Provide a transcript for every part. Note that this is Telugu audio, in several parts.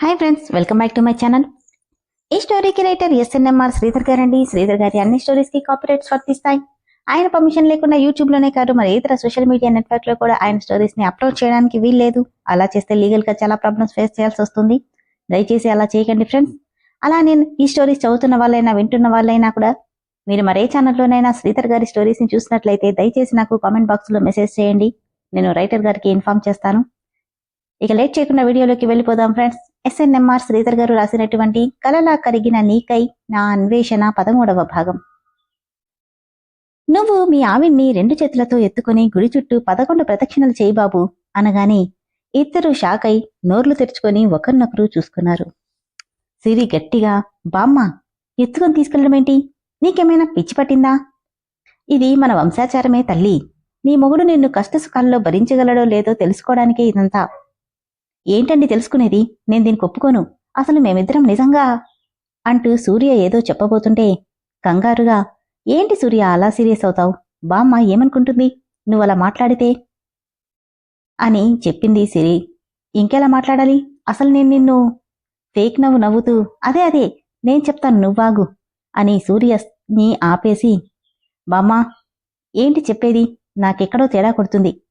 Hi friends welcome back to my channel ఈ స్టోరీకి రైటర్ ఎస్ఎన్ఎంఆర్ శ్రీధర్ గారండి. శ్రీధర్ గారి అన్ని స్టోరీస్కి కాపీరైట్స్ వర్తిస్తాయి ఆయన పర్మిషన్ లేకుండా యూట్యూబ్లోనే కాదు మరి ఇతర సోషల్ మీడియా నెట్వర్క్లో కూడా ఆయన స్టోరీస్ని అప్లోడ్ చేయడానికి వీల్లేదు. అలా చేస్తే లీగల్గా చాలా ప్రాబ్లమ్స్ ఫేస్ చేయాల్సి వస్తుంది. దయచేసి అలా చేయకండి ఫ్రెండ్స్ అలా నేను ఈ స్టోరీస్ చదువుతున్న వాళ్ళైనా వింటున్న వాళ్ళైనా కూడా మీరు మరే ఛానల్లోనైనా శ్రీధర్ గారి స్టోరీస్ని చూసినట్లయితే దయచేసి నాకు కామెంట్ బాక్స్లో మెసేజ్ చేయండి. నేను రైటర్ గారికి ఇన్ఫార్మ్ చేస్తాను. ఇక లేట్ చేయకుండా వీడియోలోకి వెళ్ళిపోదాం ఫ్రెండ్స్ ఎస్ఎన్ఎంఆర్ శ్రీధర్ గారు రాసినటువంటి కలలా కరిగిన నీకై నా అన్వేషణ పదమూడవ భాగం. నువ్వు మీ ఆవిడ్ని రెండు చేతులతో ఎత్తుకుని గుడి చుట్టూ పదకొండు ప్రదక్షిణలు చేయబాబు అనగానే ఇద్దరు షాక్ అయి నోర్లు తెరుచుకొని ఒకరినొకరు చూసుకున్నారు. సిరి గట్టిగా బామ్మ ఎత్తుకొని తీసుకెళ్ళడమేంటి నీకేమైనా పిచ్చి పట్టిందా? ఇది మన వంశాచారమే తల్లి. నీ మొగుడు నిన్ను కష్టసుఖాల్లో భరించగలడో లేదో తెలుసుకోవడానికే ఇదంతా. ఏంటండి తెలుసుకునేది? నేను దీనికి ఒప్పుకోను. అసలు మేమిద్దరం నిజంగా? అంటూ సూర్య ఏదో చెప్పబోతుంటే కంగారుగా ఏంటి సూర్య అలా సీరియస్ అవుతావు? బామ్మ ఏమనుకుంటుంది? నువ్వు అలా మాట్లాడితే? అని చెప్పింది సిరి. ఇంకెలా మాట్లాడాలి? అసలు నేను నిన్ను ఫేక్ నవ్వు నవ్వుతూ అదే అదే నేను చెప్తాను నువ్వాగు అని సూర్యని ఆపేసి బామ్మ ఏంటి చెప్పేది? నాకెక్కడో తేడా కొడుతుంది.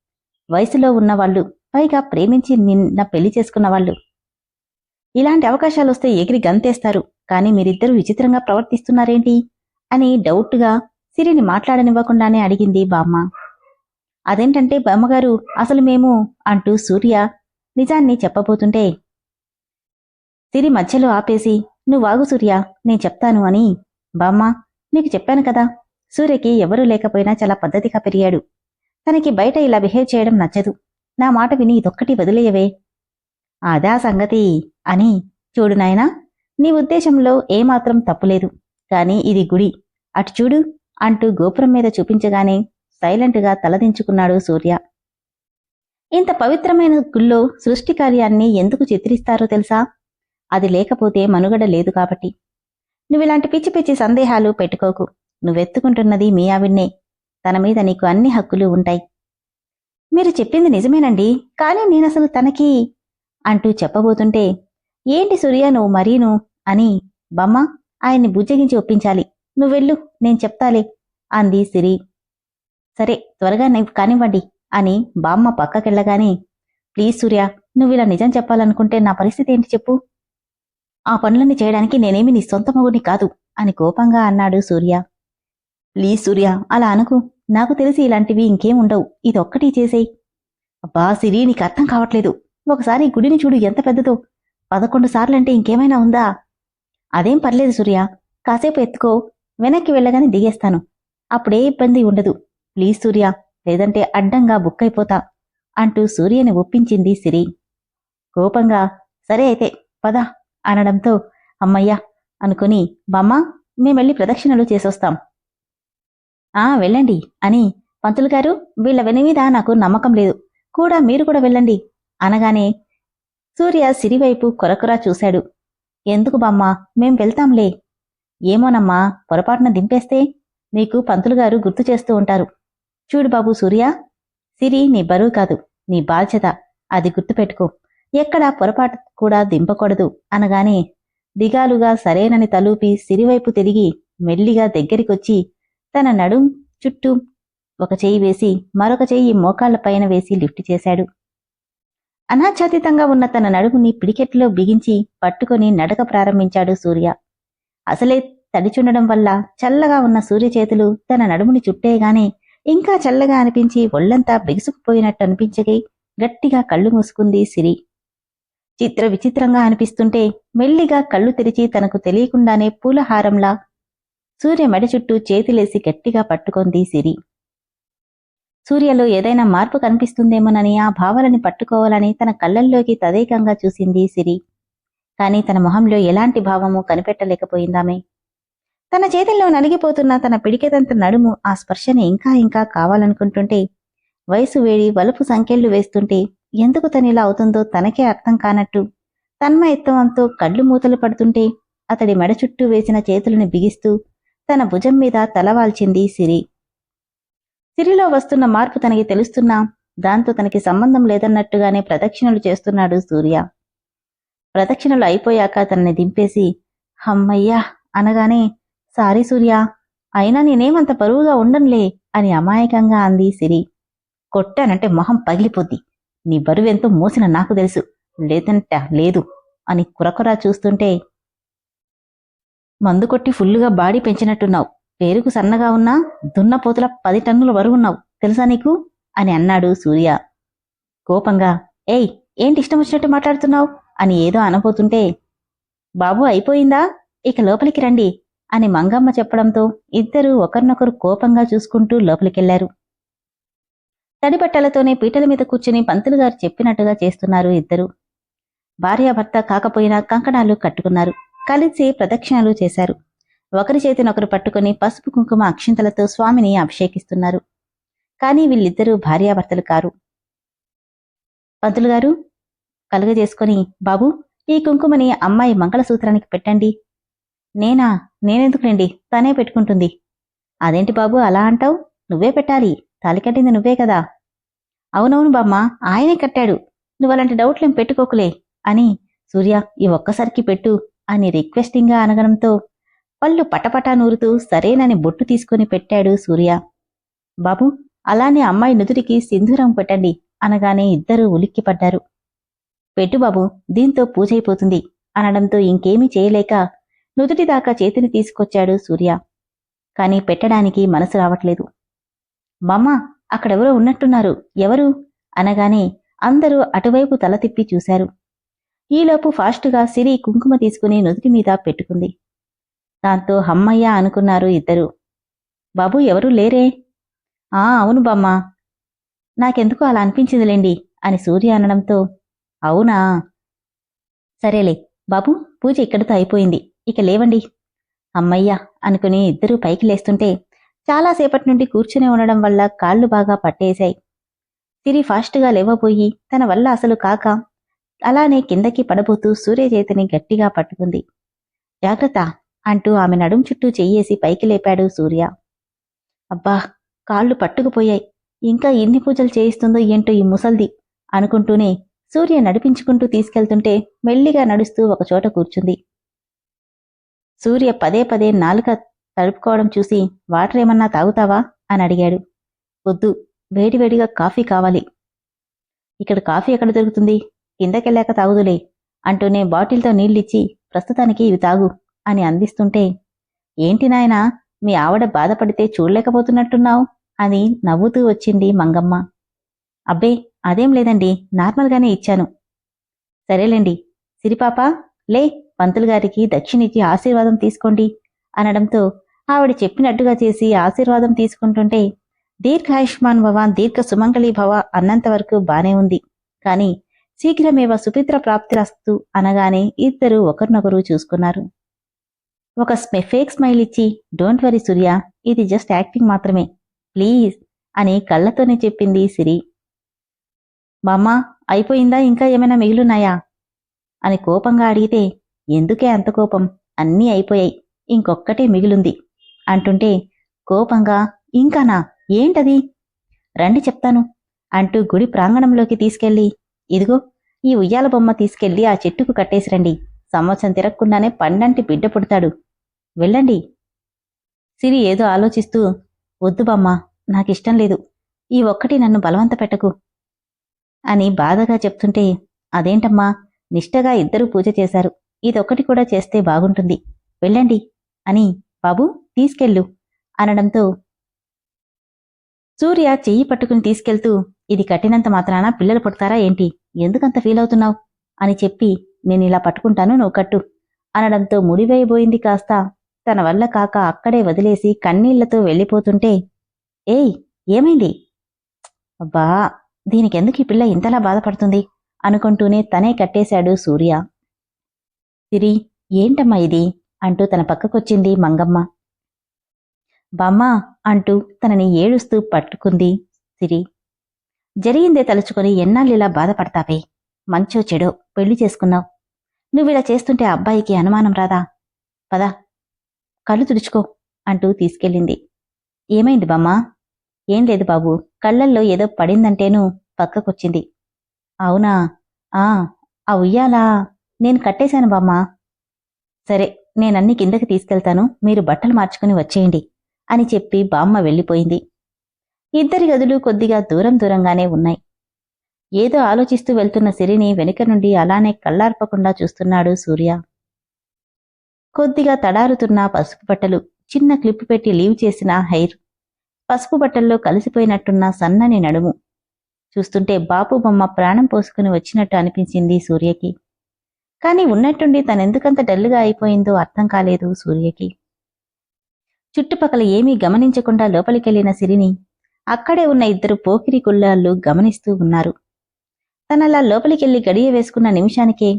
వయసులో ఉన్నవాళ్ళు పైగా ప్రేమించి నిన్న పెళ్ళి చేసుకున్న వాళ్ళు. ఇలాంటి అవకాశాలు వస్తే ఎగిరి గంతేస్తారు. కానీ మీరిద్దరూ విచిత్రంగా ప్రవర్తిస్తున్నారేంటి? అని డౌట్గా సిరిని మాట్లాడనివ్వకుండానే అడిగింది బామ్మ. అదేంటంటే బామ్మగారు అసలు మేము అంటూ సూర్య నిజాన్ని చెప్పబోతుంటే సిరి మధ్యలో ఆపేసి నువ్వాగు సూర్య నేను చెప్తాను అని బామ్మ నీకు చెప్పాను కదా సూర్యకి ఎవరూ లేకపోయినా చాలా పద్ధతిగా పెరిగాడు. తనకి బయట ఇలా బిహేవ్ చేయడం నచ్చదు. నా మాట విని ఇదొక్కటి వదిలేయవే. అదా సంగతి. అని చూడు నాయనా నీ ఉద్దేశంలో ఏమాత్రం తప్పులేదు. కాని ఇది గుడి. అటు చూడు అంటూ గోపురం మీద చూపించగానే సైలెంట్గా తలదించుకున్నాడు సూర్య. ఇంత పవిత్రమైన గుళ్ళో సృష్టి కార్యాన్ని ఎందుకు చిత్రిస్తారో తెలుసా? అది లేకపోతే మనుగడ లేదు కాబట్టి. నువ్విలాంటి పిచ్చి పిచ్చి సందేహాలు పెట్టుకోకు. నువ్వెత్తుకుంటున్నది మీ ఆవిడ్నే. తన మీద నీకు అన్ని హక్కులు ఉంటాయి. మీరు చెప్పింది నిజమేనండి. కానీ నేనసలు తనకి అంటూ చెప్పబోతుంటే ఏంటి సూర్య నువ్వు మరీను? అని బమ్మ ఆయన్ని బుజ్జగించి ఒప్పించాలి. నువ్వెళ్ళు నేను చెప్తాలే అంది సిరి. సరే త్వరగా కానివ్వండి అని బామ్మ పక్కకెళ్ళగానే ప్లీజ్ సూర్య నువ్వు ఇలా నిజం చెప్పాలనుకుంటే నా పరిస్థితి ఏంటి చెప్పు. ఆ పనులన్నీ చేయడానికి నేనేమి నీ సొంత మగుడిని కాదు అని కోపంగా అన్నాడు సూర్య. ప్లీజ్ సూర్య అలా అనుకు. నాకు తెలిసి ఇలాంటివి ఇంకేం ఉండవు. ఇదొక్కటి చేసేయ్. అబ్బా సిరి నీకు అర్థం కావట్లేదు. ఒకసారి గుడిని చూడు ఎంత పెద్దదో. పదకొండు సార్లంటే ఇంకేమైనా ఉందా? అదేం పర్లేదు సూర్య. కాసేపు ఎత్తుకో. వెనక్కి వెళ్ళగానే దిగేస్తాను. అప్పుడే ఇబ్బంది ఉండదు. ప్లీజ్ సూర్య లేదంటే అడ్డంగా బుక్కైపోతా అంటూ సూర్యని ఒప్పించింది సిరి. కోపంగా సరే అయితే పద అనడంతో అమ్మయ్యా అనుకుని బామ్మ మేమెళ్ళి ప్రదక్షిణలు చేసొస్తాం. ఆ వెళ్ళండి అని పంతులు గారు వీళ్ళ వెని మీద నాకు నమ్మకం లేదు. కూడా మీరు కూడా వెళ్ళండి అనగానే సూర్య సిరివైపు కొరకొరా చూశాడు. ఎందుకు బామ్మ మేం వెళ్తాంలే. ఏమోనమ్మా పొరపాటున దింపేస్తే మీకు పంతులు గారు గుర్తు చేస్తూ ఉంటారు. చూడు బాబు సూర్య సిరి నీ బరువు కాదు నీ బాధ్యత. అది గుర్తుపెట్టుకో. ఎక్కడా పొరపాటు కూడా దింపకూడదు అనగానే దిగాలుగా సరేనని తలూపి సిరివైపు తిరిగి మెల్లిగా దగ్గరికొచ్చి తన నడుం చుట్టూ ఒక చేయి వేసి మరొక చేయి మోకాళ్ళ పైన వేసి లిఫ్ట్ చేశాడు. అనాచ్ఛాదితంగా ఉన్న తన నడుముని పిడికెట్లో బిగించి పట్టుకొని నడక ప్రారంభించాడు సూర్య. అసలే తడిచుండడం వల్ల చల్లగా ఉన్న సూర్య చేతులు తన నడుముని చుట్టేయగానే ఇంకా చల్లగా అనిపించి ఒళ్ళంతా బిగుసుకుపోయినట్టు అనిపించగి గట్టిగా కళ్ళు మూసుకుంది సిరి. చిత్ర విచిత్రంగా అనిపిస్తుంటే మెల్లిగా కళ్ళు తెరిచి తనకు తెలియకుండానే పూలహారంలా సూర్య మెడ చుట్టూ చేతిలేసి గట్టిగా పట్టుకుంది సిరి. సూర్యలో ఏదైనా మార్పు కనిపిస్తుందేమోనని ఆ భావాలని పట్టుకోవాలని తన కళ్ళల్లోకి తదేకంగా చూసింది సిరి. కాని తన మొహంలో ఎలాంటి భావము కనిపెట్టలేకపోయిందామే. తన చేతుల్లో నలిగిపోతున్న తన పిడికెదంత నడుము ఆ స్పర్శని ఇంకా ఇంకా కావాలనుకుంటుంటే వయసు వేడి వలుపు సంకెళ్ళు వేస్తుంటే ఎందుకు తనిలా అవుతుందో తనకే అర్థం కానట్టు తన్మయత్వంతో కళ్ళు మూతలు పడుతుంటే అతడి మెడ చుట్టూ వేసిన చేతులను బిగిస్తూ తన భుజం మీద తలవాల్చింది సిరి. సిరిలో వస్తున్న మార్పు తనకి తెలుస్తున్నా దాంతో తనకి సంబంధం లేదన్నట్టుగానే ప్రదక్షిణలు చేస్తున్నాడు సూర్య. ప్రదక్షిణలు అయిపోయాక తనని దింపేసి హమ్మయ్యా అనగానే సారీ సూర్య అయినా నేనేమంత బరువుగా ఉండంలే అని అమాయకంగా అంది సిరి. కొట్టానంటే మొహం పగిలిపోద్ది. నీ బరువెంతో మోసిన నాకు తెలుసు. లేదంట లేదు అని కురకురా చూస్తుంటే మందు కొట్టి ఫుల్లుగా బాడీ పెంచినట్టున్నావు. పేరుకు సన్నగా ఉన్నా దున్నపోతుల పది టన్నుల బరువున్నావు తెలుసా నీకు? అని అన్నాడు సూర్య. కోపంగా ఏయ్ ఏంటి ఇష్టం వచ్చినట్టు మాట్లాడుతున్నావు? అని ఏదో అనబోతుంటే బాబు అయిపోయిందా? ఇక లోపలికి రండి అని మంగమ్మ చెప్పడంతో ఇద్దరూ ఒకరినొకరు కోపంగా చూసుకుంటూ లోపలికెళ్ళారు. తడిబట్టలతోనే పీటల మీద కూర్చుని పంతులు గారు చెప్పినట్టుగా చేస్తున్నారు ఇద్దరు. భార్యాభర్త కాకపోయినా కంకణాలు కట్టుకున్నారు. కలిసి ప్రదక్షిణలు చేశారు. ఒకరి చేతినొకరు పట్టుకుని పసుపు కుంకుమ అక్షింతలతో స్వామిని అభిషేకిస్తున్నారు. కానీ వీళ్ళిద్దరూ భార్యాభర్తలు కారు. పంతులు గారు కలుగజేసుకొని బాబు ఈ కుంకుమని అమ్మాయి మంగళసూత్రానికి పెట్టండి. నేనా? నేనెందుకునండి తనే పెట్టుకుంటుంది. అదేంటి బాబు అలా అంటావు? నువ్వే పెట్టాలి. తాలి కట్టింది నువ్వే కదా. అవునవును బామ్మ ఆయనే కట్టాడు. నువ్వు అలాంటి డౌట్లేం పెట్టుకోకులే అని సూర్య ఈ ఒక్కసారికి పెట్టు. అని రిక్వెస్టింగ్గా అనగడంతో పళ్ళు పటపటా నూరుతూ సరేనని బొట్టు తీసుకుని పెట్టాడు సూర్య. బాబు అలానే అమ్మాయి నుదుటికి సింధూరం పెట్టండి అనగానే ఇద్దరూ ఉలిక్కిపడ్డారు పెట్టు బాబు దీంతో పూజైపోతుంది అనడంతో ఇంకేమీ చేయలేక నుదుటి దాకా చేతిని తీసుకొచ్చాడు సూర్య. కాని పెట్టడానికి మనసు రావట్లేదు. బామ్మ అక్కడెవరో ఉన్నట్టున్నారు ఎవరు? అనగానే అందరూ అటువైపు తల తిప్పి చూశారు. ఈలోపు ఫాస్టుగా సిరి కుంకుమ తీసుకుని నుదుటి మీద పెట్టుకుంది. దాంతో హమ్మయ్య అనుకున్నారు ఇద్దరు. బాబు ఎవరూ లేరే? ఆ అవును బామ్మ. నాకెందుకు అలా అనిపించిందిలేండి అని సూర్య అనడంతో అవునా? సరేలే బాబు పూజ ఇక్కడితో అయిపోయింది. ఇక లేవండి. అమ్మయ్యా అనుకుని ఇద్దరూ పైకి లేస్తుంటే చాలాసేపటి నుండి కూర్చుని ఉండడం వల్ల కాళ్ళు బాగా పట్టేశాయి. సిరి ఫాస్ట్గా లేవబోయి తన వల్ల అసలు కాక అలానే కిందకి పడబోతూ సూర్య చేతిని గట్టిగా పట్టుకుంది. జాగ్రత్త అంటూ ఆమె నడుం చుట్టూ చెయ్యేసి పైకి లేపాడు సూర్య. అబ్బా కాళ్ళు పట్టుకుపోయాయి. ఇంకా ఎన్ని పూజలు చేయిస్తుందో ఏంటో ఈ ముసల్ది అనుకుంటూనే సూర్య నడిపించుకుంటూ తీసుకెళ్తుంటే మెల్లిగా నడుస్తూ ఒకచోట కూర్చుంది. సూర్య పదే పదే నాలుక తడుపుకోవడం చూసి వాటర్ ఏమన్నా తాగుతావా? అని అడిగాడు. వద్దు వేడివేడిగా కాఫీ కావాలి. ఇక్కడ కాఫీ ఎక్కడ దొరుకుతుంది? కిందకెళ్ళాక తాగుదులే. అంటూనే బాటిల్తో నీళ్ళిచ్చి ప్రస్తుతానికి ఇవి తాగు అని అందిస్తుంటే ఏంటి నాయనా మీ ఆవిడ బాధపడితే చూడలేకపోతున్నట్టున్నావు? అని నవ్వుతూ వచ్చింది మంగమ్మ. అబ్బే అదేం లేదండి నార్మల్గానే ఇచ్చాను. సరేలేండి సిరిపాప లే పంతులు గారికి దక్షిణిచ్చి ఆశీర్వాదం తీసుకోండి అనడంతో ఆవిడ చెప్పినట్టుగా చేసి ఆశీర్వాదం తీసుకుంటుంటే దీర్ఘాయుష్మాన్ భవ దీర్ఘ సుమంగళీ భవ అన్నంత వరకు బానే ఉంది. కాని శీఘ్రమేవ సుపిత్ర ప్రాప్తిరస్తు అనగానే ఇద్దరు ఒకరినొకరు చూసుకున్నారు. ఒక స్మెఫేక్ స్మైల్ ఇచ్చి డోంట్ వరీ సూర్య ఇది జస్ట్ యాక్టింగ్ మాత్రమే ప్లీజ్ అని కళ్ళతోనే చెప్పింది సిరి. బామ్మ అయిపోయిందా ఇంకా ఏమైనా మిగిలున్నాయా? అని కోపంగా అడిగితే ఎందుకే అంత కోపం? అన్నీ అయిపోయాయి ఇంకొక్కటే మిగిలుంది అంటుంటే కోపంగా? ఇంకానా? ఏంటది? రండి చెప్తాను అంటూ గుడి ప్రాంగణంలోకి తీసుకెళ్ళి ఇదిగో ఈ ఉయ్యాల బొమ్మ తీసుకెళ్ళి ఆ చెట్టుకు కట్టేసిరండి. సంవత్సరం తిరగకుండానే పండంటి బిడ్డ పుడతాడు. వెళ్ళండి. సిరి ఏదో ఆలోచిస్తూ వద్దు బొమ్మ నాకిష్టం లేదు. ఈ ఒక్కటి నన్ను బలవంత పెట్టకు. అని బాధగా చెప్తుంటే అదేంటమ్మా నిష్టగా ఇద్దరూ పూజ చేశారు. ఇదొక్కటి కూడా చేస్తే బాగుంటుంది. వెళ్ళండి. అని బాబు తీసుకెళ్ళు అనడంతో సూర్య చెయ్యి పట్టుకుని తీసుకెళ్తూ ఇది కట్టినంత మాత్రాన పిల్లలు పుడతారా ఏంటి? ఎందుకంత ఫీల్ అవుతున్నావు? అని చెప్పి నేను ఇలా పట్టుకుంటాను నువ్వు కట్టు అనడంతో ముడివేయబోయింది కాస్త. తన వల్ల కాక అక్కడే వదిలేసి కన్నీళ్ళతో వెళ్ళిపోతుంటే ఏయ్ ఏమైంది? అబ్బా దీనికెందుకు ఈ పిల్ల ఇంతలా బాధపడుతుంది? అనుకుంటూనే తనే కట్టేశాడు సూర్య. సిరి ఏంటమ్మా ఇది? అంటూ తన పక్కకొచ్చింది మంగమ్మ. బామ్మ అంటూ తనని ఏడుస్తూ పట్టుకుంది సిరి. జరిగిందే తలుచుకొని ఎన్నాళ్ళిలా బాధపడతావే? మంచో చెడో పెళ్ళి చేసుకున్నావు. నువ్విలా చేస్తుంటే అబ్బాయికి అనుమానం రాదా? పద కళ్ళు తుడుచుకో అంటూ తీసుకెళ్ళింది. ఏమైంది బామ్మా? ఏం లేదు బాబు కళ్ళల్లో ఏదో పడిందంటేను పక్కకొచ్చింది. అవునా? ఆ ఆ ఉయ్యాలా? నేను కట్టేశాను బామ్మ. సరే నేనన్ని కిందకి తీసుకెళ్తాను మీరు బట్టలు మార్చుకుని వచ్చేయండి అని చెప్పి బామ్మ వెళ్ళిపోయింది. ఇద్దరి గదులు కొద్దిగా దూరం దూరంగానే ఉన్నాయి. ఏదో ఆలోచిస్తూ వెళ్తున్న సిరిని వెనుక నుండి అలానే కళ్ళార్పకుండా చూస్తున్నాడు సూర్య. కొద్దిగా తడారుతున్న పసుపు బట్టలు చిన్న క్లిప్ పెట్టి లీవ్ చేసిన హెయిర్ పసుపు బట్టల్లో కలిసిపోయినట్టున్న సన్నని నడుము. చూస్తుంటే బాపు బొమ్మ ప్రాణం పోసుకుని వచ్చినట్టు అనిపించింది సూర్యకి. కాని ఉన్నట్టుండి తనెందుకంత డల్లుగా అయిపోయిందో అర్థం కాలేదు సూర్యకి. చుట్టుపక్కల ఏమీ గమనించకుండా లోపలికెళ్ళిన సిరిని అక్కడే ఉన్న ఇద్దరు పోకిరి కుల్లాళ్ళు గమనిస్తూ ఉన్నారు. తనలా లోపలికెళ్ళి గడియ వేసుకున్న నిమిషానికే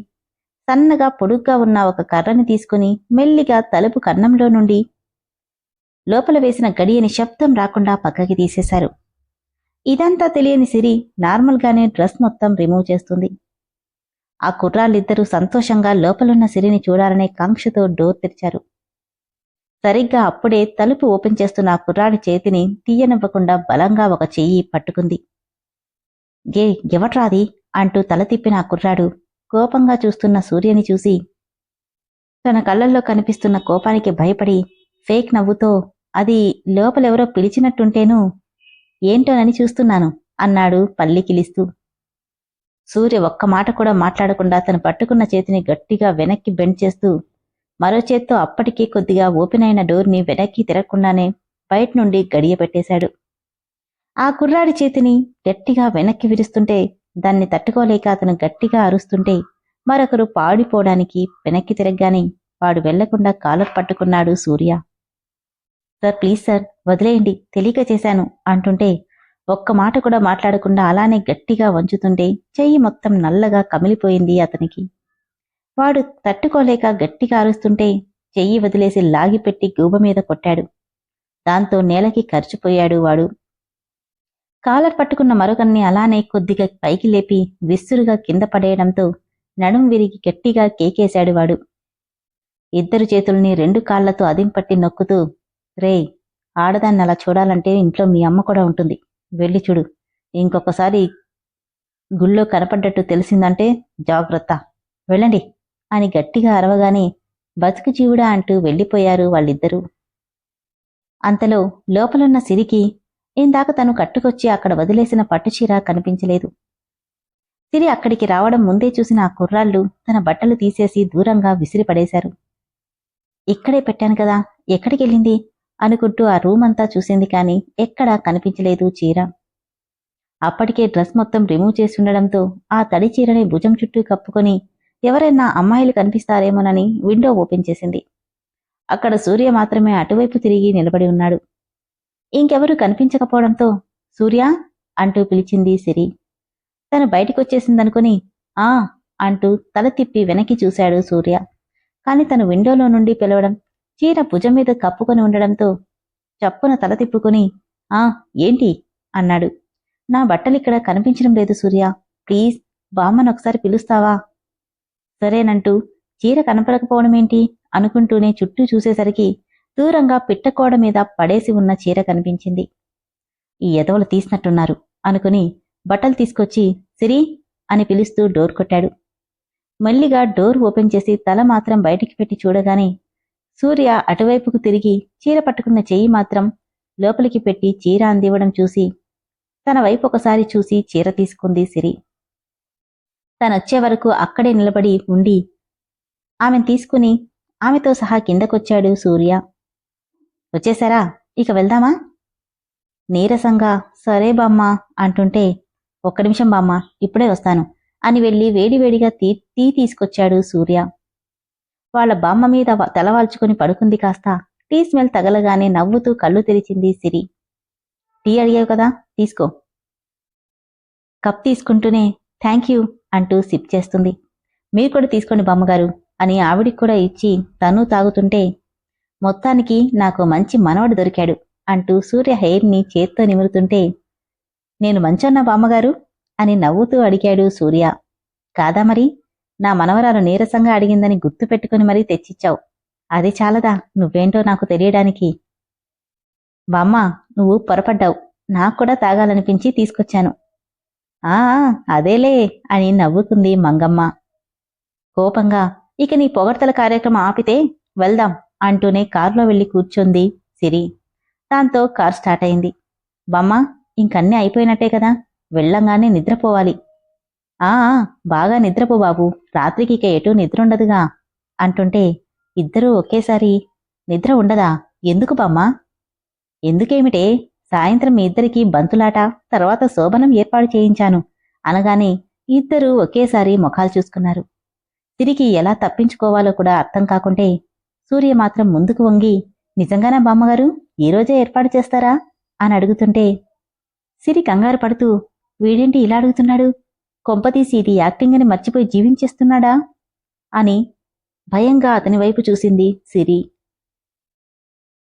సన్నగా పొడుగ్గా ఉన్న ఒక కర్రని తీసుకుని మెల్లిగా తలుపు కన్నంలో నుండి లోపల వేసిన గడియని శబ్దం రాకుండా పక్కకి తీసేశారు. ఇదంతా తెలియని సిరి నార్మల్గానే డ్రెస్ మొత్తం రిమూవ్ చేస్తుంది. ఆ కుర్రాళ్ళిద్దరూ సంతోషంగా లోపలున్న సిరిని చూడాలనే కాంక్షతో డోర్ తెరిచారు. సరిగ్గా అప్పుడే తలుపు ఓపెన్ చేస్తున్న కుర్రాడి చేతిని తీయనివ్వకుండా బలంగా ఒక చెయ్యి పట్టుకుంది. గే ఎవట్రాది? అంటూ తల తిప్పిన ఆ కుర్రాడు కోపంగా చూస్తున్న సూర్యని చూసి తన కళ్ళల్లో కనిపిస్తున్న కోపానికి భయపడి ఫేక్ నవ్వుతో అది లోపలెవరో పిలిచినట్టుంటేను ఏంటోనని చూస్తున్నాను అన్నాడు పల్లికిలిస్తూ సూర్య ఒక్క మాట కూడా మాట్లాడకుండా తను పట్టుకున్న చేతిని గట్టిగా వెనక్కి బెండ్ చేస్తూ మరో చేత్తో అప్పటికే కొద్దిగా ఓపెన్ అయిన డోర్ని వెనక్కి తిరగకుండానే బయట నుండి గడియ పెట్టేశాడు. ఆ కుర్రాడి చేతిని గట్టిగా వెనక్కి విరుస్తుంటే దాన్ని తట్టుకోలేక అతను గట్టిగా అరుస్తుంటే మరొకరు పాడిపోవడానికి వెనక్కి తిరగగానే వాడు వెళ్ళకుండా కాలర్ పట్టుకున్నాడు సూర్య. సార్ ప్లీజ్ సార్ వదిలేయండి తెలియక చేశాను అంటుంటే ఒక్క మాట కూడా మాట్లాడకుండా అలానే గట్టిగా వంచుతుంటే చెయ్యి మొత్తం నల్లగా కమిలిపోయింది అతనికి. వాడు తట్టుకోలేక గట్టిగా అరుస్తుంటే చెయ్యి వదిలేసి లాగిపెట్టి గూబ మీద కొట్టాడు. దాంతో నేలకి ఖర్చుపోయాడు వాడు. కాలర్ పట్టుకున్న మరొకన్ని అలానే కొద్దిగా పైకి లేపి విస్సురుగా కింద పడేయడంతో నడుం విరిగి గట్టిగా కేకేశాడు వాడు. ఇద్దరు చేతుల్ని రెండు కాళ్ళతో అదింపట్టి నొక్కుతూ రే ఆడదాన్ని అలా చూడాలంటే ఇంట్లో మీ అమ్మ కూడా ఉంటుంది. వెళ్ళి చూడు. ఇంకొకసారి గుళ్ళో కనపడ్డట్టు తెలిసిందంటే జాగ్రత్త. వెళ్ళండి. అని గట్టిగా అరవగానే బతుకు జీవుడా అంటూ వెళ్ళిపోయారు వాళ్ళిద్దరూ. అంతలో లోపలున్న సిరికి ఇందాక తను కట్టుకొచ్చి అక్కడ వదిలేసిన పట్టుచీర కనిపించలేదు. సిరి అక్కడికి రావడం ముందే చూసిన ఆ కుర్రాళ్ళు తన బట్టలు తీసేసి దూరంగా విసిరిపడేశారు. ఇక్కడే పెట్టాను కదా ఎక్కడికెళ్ళింది? అనుకుంటూ ఆ రూమ్ అంతా చూసింది కాని ఎక్కడా కనిపించలేదు చీర. అప్పటికే డ్రెస్ మొత్తం రిమూవ్ చేసి ఉండడంతో ఆ తడి చీరని భుజం చుట్టూ కప్పుకొని ఎవరైనా అమ్మాయిలు కనిపిస్తారేమోనని విండో ఓపెన్ చేసింది. అక్కడ సూర్య మాత్రమే అటువైపు తిరిగి నిలబడి ఉన్నాడు. ఇంకెవరూ కనిపించకపోవడంతో సూర్య అంటూ పిలిచింది సిరి. తను బయటికొచ్చేసిందనుకుని ఆ అంటూ తల తిప్పి వెనక్కి చూశాడు సూర్య. కాని తను విండోలో నుండి పిలవడం చీర భుజం మీద కప్పుకొని ఉండడంతో చప్పున తల తిప్పుకొని ఆ ఏంటి అన్నాడు. నా బట్టలిక్కడ కనిపించడం లేదు సూర్య. ప్లీజ్ బామ్మను ఒకసారి పిలుస్తావా? సరేనంటూ చీర కనపడకపోవడమేంటి అనుకుంటూనే చుట్టూ చూసేసరికి దూరంగా పిట్టకోడ మీద పడేసి ఉన్న చీర కనిపించింది. ఈ ఎదవలు తీసినట్టున్నారు అనుకుని బట్టలు తీసుకొచ్చి సిరి అని పిలుస్తూ డోర్ కొట్టాడు. మెల్లిగా డోర్ ఓపెన్ చేసి తల మాత్రం బయటికి పెట్టి చూడగానే సూర్య అటువైపుకు తిరిగి చీర పట్టుకున్న చెయ్యి మాత్రం లోపలికి పెట్టి చీర అందివ్వడం చూసి తన వైపు ఒకసారి చూసి చీర తీసుకుంది సిరి. తనొచ్చే వరకు అక్కడే నిలబడి ఉండి ఆమెను తీసుకుని ఆమెతో సహా కిందకొచ్చాడు సూర్య. వచ్చేశారా ఇక వెళ్దామా? నీరసంగా సరే బామ్మ అంటుంటే ఒక్క నిమిషం బామ్మ ఇప్పుడే వస్తాను అని వెళ్ళి వేడివేడిగా టీ తీ తీసుకొచ్చాడు సూర్య. వాళ్ళ బామ్మ మీద తలవాల్చుకుని పడుకుంది కాస్త టీ స్మెల్ తగలగానే నవ్వుతూ కళ్ళు తెరిచింది సిరి. టీ అడిగావు కదా తీసుకో. కప్ తీసుకుంటూనే థ్యాంక్ యూ అంటూ సిప్ చేస్తుంది. మీరు కూడా తీసుకోండి బామ్మగారు అని ఆవిడికి కూడా ఇచ్చి తను తాగుతుంటే మొత్తానికి నాకు మంచి మనవడు దొరికాడు అంటూ సూర్య హెయిర్ని చేత్తో నిమురుతుంటే నేను మంచన్నా బామ్మగారు అని నవ్వుతూ అడిగాడు సూర్య. కాదా మరి? నా మనవరాలు నీరసంగా అడిగిందని గుర్తు పెట్టుకుని మరీ తెచ్చిచ్చావు. అది చాలదా? నువ్వేంటో నాకు తెలియడానికి. బామ్మ నువ్వు పొరపడ్డావు. నాకు కూడా తాగాలనిపించి తీసుకొచ్చాను. ఆ అదేలే అని నవ్వుకుంది మంగమ్మ. కోపంగా ఇక నీ పొగడ్తల కార్యక్రమం ఆపితే వెళ్దాం అంటూనే కారులో వెళ్ళి కూర్చుంది సిరి. దాంతో కార్ స్టార్ట్ అయింది. బమ్మ ఇంకన్నీ అయిపోయినట్టే కదా వెళ్ళంగానే నిద్రపోవాలి. ఆ బాగా నిద్రపో బాబు రాత్రికి ఇక ఎటూ నిద్ర ఉండదుగా అంటుంటే ఇద్దరూ ఒకేసారి నిద్ర ఉండదా? ఎందుకు బామ్మ? ఎందుకేమిటే? సాయంత్రం మీ ఇద్దరికీ బంతులాట తర్వాత శోభనం ఏర్పాటు చేయించాను. అనగానే ఇద్దరూ ఒకేసారి ముఖాలు చూసుకున్నారు. తిరిగి ఎలా తప్పించుకోవాలో కూడా అర్థం కాకుంటే సూర్య మాత్రం ముందుకు వంగి నిజంగానా బామ్మగారు? ఈరోజే ఏర్పాటు చేస్తారా? అని అడుగుతుంటే సిరి కంగారు పడుతూ వీడేంటి ఇలా అడుగుతున్నాడు? కొంపతీసి ఇది యాక్టింగ్ అని మర్చిపోయి జీవించేస్తున్నాడా? అని భయంగా అతని వైపు చూసింది సిరి.